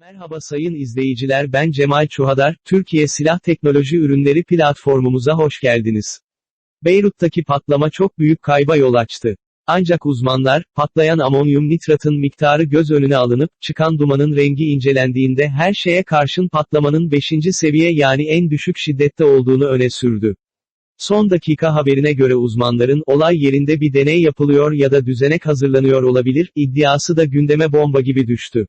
Merhaba sayın izleyiciler ben Cemal Çuhadar, Türkiye Silah Teknoloji Ürünleri platformumuza hoş geldiniz. Beyrut'taki patlama çok büyük kayba yol açtı. Ancak uzmanlar, patlayan amonyum nitratın miktarı göz önüne alınıp, çıkan dumanın rengi incelendiğinde her şeye karşın patlamanın 5. seviye yani en düşük şiddette olduğunu öne sürdü. Son dakika haberine göre uzmanların olay yerinde bir deney yapılıyor ya da düzenek hazırlanıyor olabilir, iddiası da gündeme bomba gibi düştü.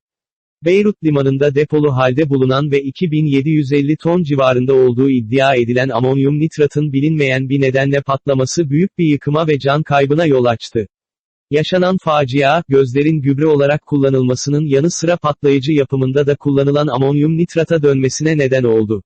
Beyrut limanında depolu halde bulunan ve 2750 ton civarında olduğu iddia edilen amonyum nitratın bilinmeyen bir nedenle patlaması büyük bir yıkıma ve can kaybına yol açtı. Yaşanan facia, gözlerin gübre olarak kullanılmasının yanı sıra patlayıcı yapımında da kullanılan amonyum nitrata dönmesine neden oldu.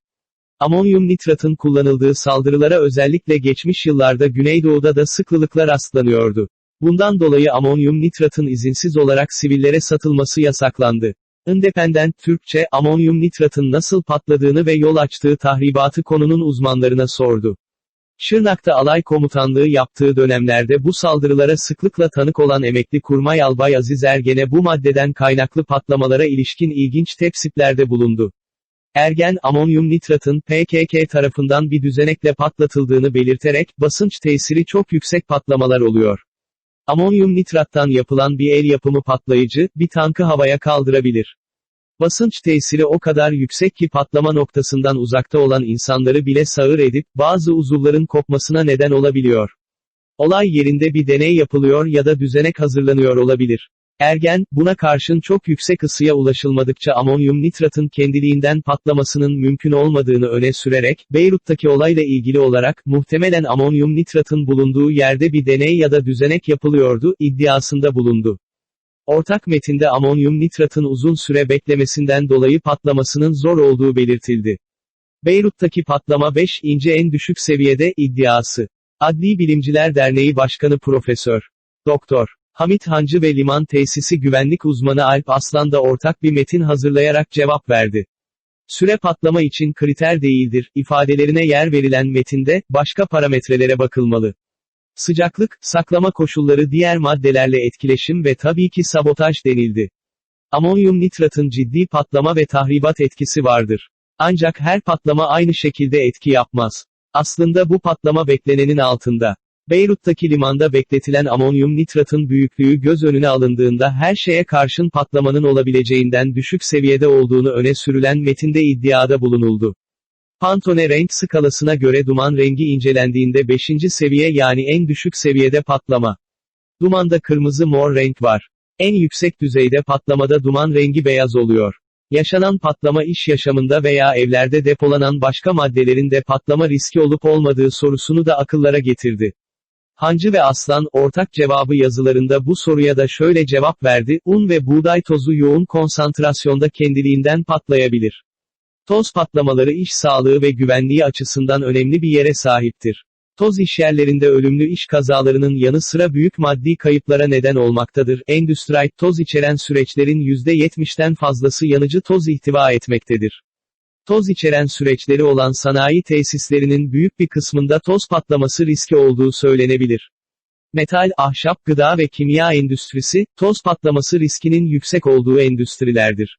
Amonyum nitratın kullanıldığı saldırılara özellikle geçmiş yıllarda Güneydoğu'da da sıklılıkla rastlanıyordu. Bundan dolayı amonyum nitratın izinsiz olarak sivillere satılması yasaklandı. Independent Türkçe, amonyum nitratın nasıl patladığını ve yol açtığı tahribatı konunun uzmanlarına sordu. Şırnak'ta alay komutanlığı yaptığı dönemlerde bu saldırılara sıklıkla tanık olan emekli kurmay albay Aziz Ergen'e bu maddeden kaynaklı patlamalara ilişkin ilginç tepsiplerde bulundu. Ergen, amonyum nitratın PKK tarafından bir düzenekle patlatıldığını belirterek, basınç tesiri çok yüksek patlamalar oluyor. Amonyum nitrattan yapılan bir el yapımı patlayıcı, bir tankı havaya kaldırabilir. Basınç tesiri o kadar yüksek ki patlama noktasından uzakta olan insanları bile sağır edip, bazı uzuvların kopmasına neden olabiliyor. Olay yerinde bir deney yapılıyor ya da düzenek hazırlanıyor olabilir. Ergen, buna karşın çok yüksek ısıya ulaşılmadıkça amonyum nitratın kendiliğinden patlamasının mümkün olmadığını öne sürerek, Beyrut'taki olayla ilgili olarak, muhtemelen amonyum nitratın bulunduğu yerde bir deney ya da düzenek yapılıyordu, iddiasında bulundu. Ortak metinde amonyum nitratın uzun süre beklemesinden dolayı patlamasının zor olduğu belirtildi. Beyrut'taki patlama 5 ince en düşük seviyede, iddiası. Adli Bilimciler Derneği Başkanı Profesör. Doktor. Hamit Hancı ve liman tesisi güvenlik uzmanı Alp Aslan da ortak bir metin hazırlayarak cevap verdi. Süre patlama için kriter değildir, ifadelerine yer verilen metinde, başka parametrelere bakılmalı. Sıcaklık, saklama koşulları diğer maddelerle etkileşim ve tabii ki sabotaj denildi. Amonyum nitratın ciddi patlama ve tahribat etkisi vardır. Ancak her patlama aynı şekilde etki yapmaz. Aslında bu patlama beklenenin altında. Beyrut'taki limanda bekletilen amonyum nitratın büyüklüğü göz önüne alındığında her şeye karşın patlamanın olabileceğinden düşük seviyede olduğunu öne sürülen metinde iddiada bulunuldu. Pantone renk skalasına göre duman rengi incelendiğinde 5. seviye yani en düşük seviyede patlama. Dumanda kırmızı mor renk var. En yüksek düzeyde patlamada duman rengi beyaz oluyor. Yaşanan patlama iş yaşamında veya evlerde depolanan başka maddelerin de patlama riski olup olmadığı sorusunu da akıllara getirdi. Hancı ve Aslan, ortak cevabı yazılarında bu soruya da şöyle cevap verdi, un ve buğday tozu yoğun konsantrasyonda kendiliğinden patlayabilir. Toz patlamaları iş sağlığı ve güvenliği açısından önemli bir yere sahiptir. Toz işyerlerinde ölümlü iş kazalarının yanı sıra büyük maddi kayıplara neden olmaktadır. Endüstriyel toz içeren süreçlerin %70'den fazlası yanıcı toz ihtiva etmektedir. Toz içeren süreçleri olan sanayi tesislerinin büyük bir kısmında toz patlaması riski olduğu söylenebilir. Metal, ahşap, gıda ve kimya endüstrisi, toz patlaması riskinin yüksek olduğu endüstrilerdir.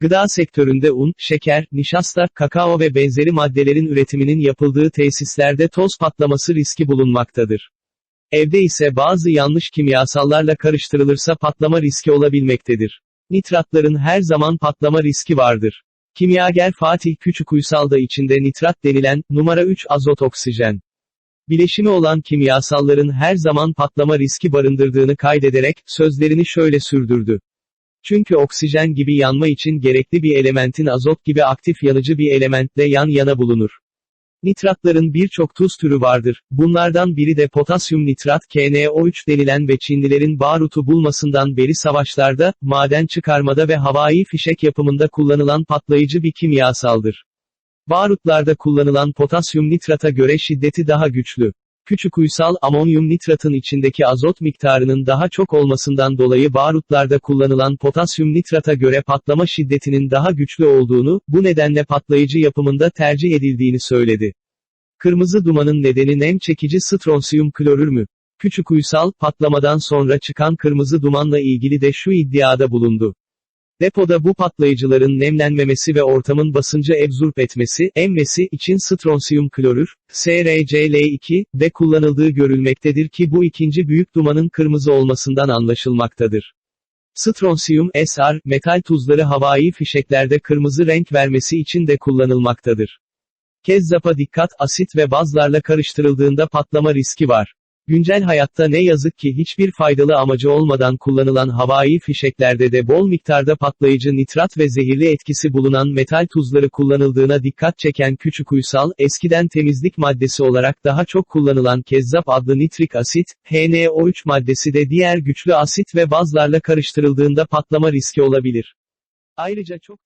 Gıda sektöründe un, şeker, nişasta, kakao ve benzeri maddelerin üretiminin yapıldığı tesislerde toz patlaması riski bulunmaktadır. Evde ise bazı yanlış kimyasallarla karıştırılırsa patlama riski olabilmektedir. Nitratların her zaman patlama riski vardır. Kimyager Fatih Küçükuysal da içinde nitrat denilen, numara 3 azot oksijen. Bileşimi olan kimyasalların her zaman patlama riski barındırdığını kaydederek, sözlerini şöyle sürdürdü. Çünkü oksijen gibi yanma için gerekli bir elementin azot gibi aktif yanıcı bir elementle yan yana bulunur. Nitratların birçok tuz türü vardır, bunlardan biri de potasyum nitrat KNO3 denilen ve Çinlilerin barutu bulmasından beri savaşlarda, maden çıkarmada ve havai fişek yapımında kullanılan patlayıcı bir kimyasaldır. Barutlarda kullanılan potasyum nitrata göre şiddeti daha güçlü. Küçük uysal amonyum nitratın içindeki azot miktarının daha çok olmasından dolayı barutlarda kullanılan potasyum nitrata göre patlama şiddetinin daha güçlü olduğunu, bu nedenle patlayıcı yapımında tercih edildiğini söyledi. Kırmızı dumanın nedeni nem çekici stronsiyum klorür mü? Küçük uysal, patlamadan sonra çıkan kırmızı dumanla ilgili de şu iddiada bulundu. Depoda bu patlayıcıların nemlenmemesi ve ortamın basıncı ebzurp etmesi, emmesi için stronsiyum klorür, SRCl2, de kullanıldığı görülmektedir ki bu ikinci büyük dumanın kırmızı olmasından anlaşılmaktadır. Stronsiyum, SR, metal tuzları havai fişeklerde kırmızı renk vermesi için de kullanılmaktadır. Kezzapa dikkat, asit ve bazlarla karıştırıldığında patlama riski var. Güncel hayatta ne yazık ki hiçbir faydalı amacı olmadan kullanılan havai fişeklerde de bol miktarda patlayıcı nitrat ve zehirli etkisi bulunan metal tuzları kullanıldığına dikkat çeken küçük uysal, eskiden temizlik maddesi olarak daha çok kullanılan kezzap adlı nitrik asit, HNO3 maddesi de diğer güçlü asit ve bazlarla karıştırıldığında patlama riski olabilir. Ayrıca çok